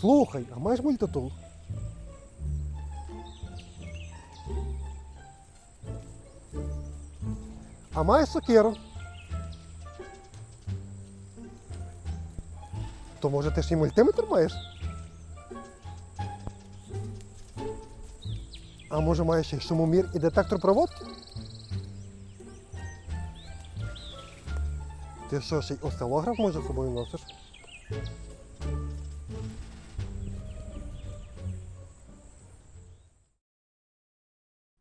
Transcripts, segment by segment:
Слухай, а маєш мультитул? А маєш сокиру? То може ти ж і мультиметр маєш? А може маєш ще шумомір і детектор проводки? Ти що, ще й осцилограф може з собою носиш?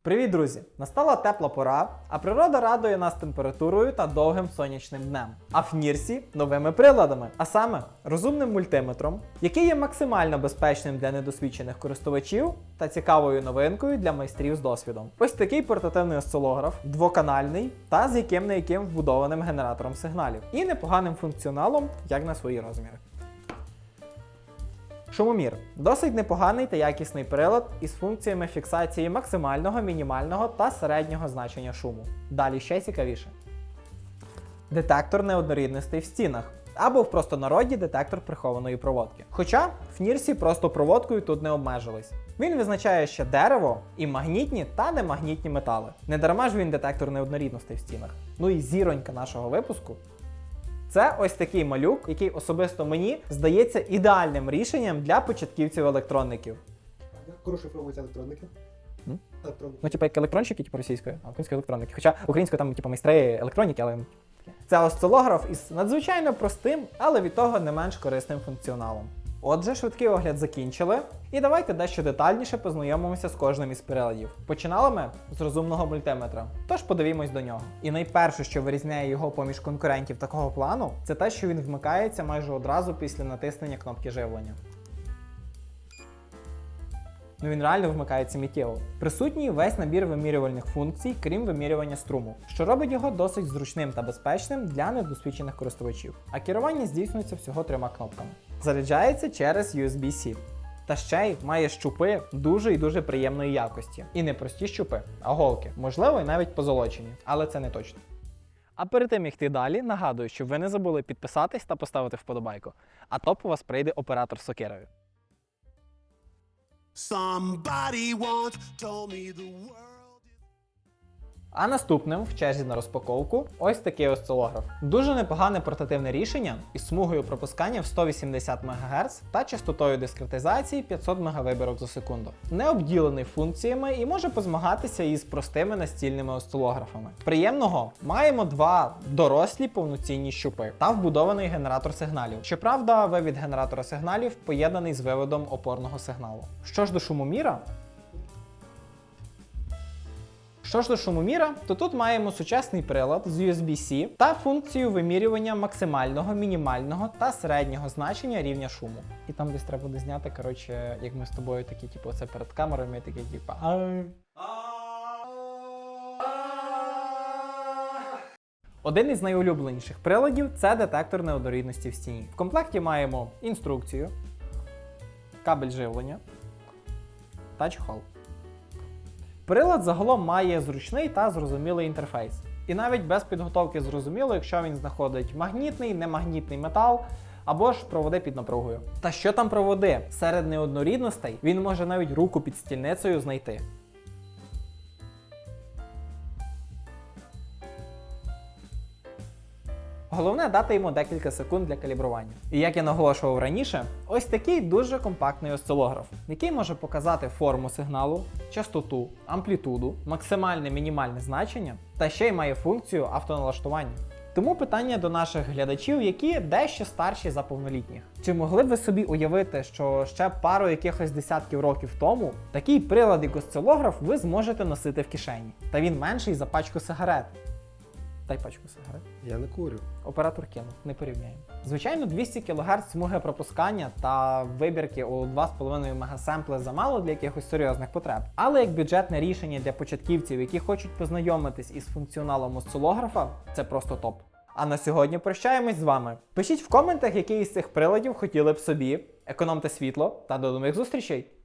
Привіт, друзі! Настала тепла пора, а природа радує нас температурою та довгим сонячним днем. А в Нірсі новими приладами, а саме розумним мультиметром, який є максимально безпечним для недосвідчених користувачів та цікавою новинкою для майстрів з досвідом. Ось такий портативний осцилограф, двоканальний та з яким не яким вбудованим генератором сигналів і непоганим функціоналом, як на свої розміри. Шумомір досить непоганий та якісний прилад із функціями фіксації максимального, мінімального та середнього значення шуму. Далі ще цікавіше. Детектор неоднорідностей в стінах. Або в простонароді детектор прихованої проводки. Хоча в Нірсі просто проводкою тут не обмежились. Він визначає ще дерево і магнітні та немагнітні метали. Не дарма ж він детектор неоднорідностей в стінах. Ну і зіронька нашого випуску це ось такий малюк, який особисто мені здається ідеальним рішенням для початківців-електронників. Як розшифровуються електроники? М? Електроники. Ну, типу, як електронщики, типу російською, а українські електроники. Хоча українською там, типу, майстри електроніки, але. Це осцилограф із надзвичайно простим, але від того не менш корисним функціоналом. Отже, швидкий огляд закінчили. І давайте дещо детальніше познайомимося з кожним із приладів. Починали ми з розумного мультиметра, тож подивімось до нього. І найперше, що вирізняє його поміж конкурентів такого плану, це те, що він вмикається майже одразу після натиснення кнопки живлення. Ну він реально вмикається миттєво. Присутній весь набір вимірювальних функцій, крім вимірювання струму, що робить його досить зручним та безпечним для недосвідчених користувачів. А керування здійснюється всього трьома кнопками. Заряджається через USB-C. Та ще й має щупи дуже і дуже приємної якості. І не прості щупи, а голки, можливо, і навіть позолочені, але це не точно. А перед тим як йти далі, нагадую, щоб ви не забули підписатись та поставити вподобайку. А то по вас прийде оператор сокирою. Somebody once told me the world. А наступним в черзі на розпаковку ось такий осцилограф. Дуже непогане портативне рішення із смугою пропускання в 180 МГц та частотою дискретизації 500 МВ за секунду. Не обділений функціями і може позмагатися із простими настільними осцилографами. Приємного маємо два дорослі повноцінні щупи та вбудований генератор сигналів. Щоправда, вивід генератора сигналів поєднаний з виводом опорного сигналу. Що ж до шумоміра, що ж до шумоміра, то тут маємо сучасний прилад з USB-C та функцію вимірювання максимального, мінімального та середнього значення рівня шуму. І там десь треба буде зняти, коротше, як ми з тобою такі, типу, це перед камерою, такі, типу. «Ай». Один із найулюбленіших приладів це детектор неоднорідності в стіні. В комплекті маємо інструкцію, кабель живлення та чохол. Прилад загалом має зручний та зрозумілий інтерфейс. І навіть без підготовки зрозуміло, якщо він знаходить магнітний, немагнітний метал або ж проводи під напругою. Та що там проводи? Серед неоднорідностей він може навіть руку під стільницею знайти. Головне дати йому декілька секунд для калібрування. І як я наголошував раніше, ось такий дуже компактний осцилограф, який може показати форму сигналу, частоту, амплітуду, максимальне мінімальне значення та ще й має функцію автоналаштування. Тому питання до наших глядачів, які дещо старші за повнолітніх. Чи могли б ви собі уявити, що ще пару якихось десятків років тому такий прилад, як осцилограф, ви зможете носити в кишені? Та він менший за пачку сигарет. Дай пачку сигарет. Я не курю. Оператор кинув, не порівняємо. Звичайно, 200 кГц смуги пропускання та вибірки у 2,5 мегасемпли замало для якихось серйозних потреб. Але як бюджетне рішення для початківців, які хочуть познайомитись із функціоналом осцилографа, це просто топ. А на сьогодні прощаємось з вами. Пишіть в коментах, який із цих приладів хотіли б собі. Економте світло та до нових зустрічей!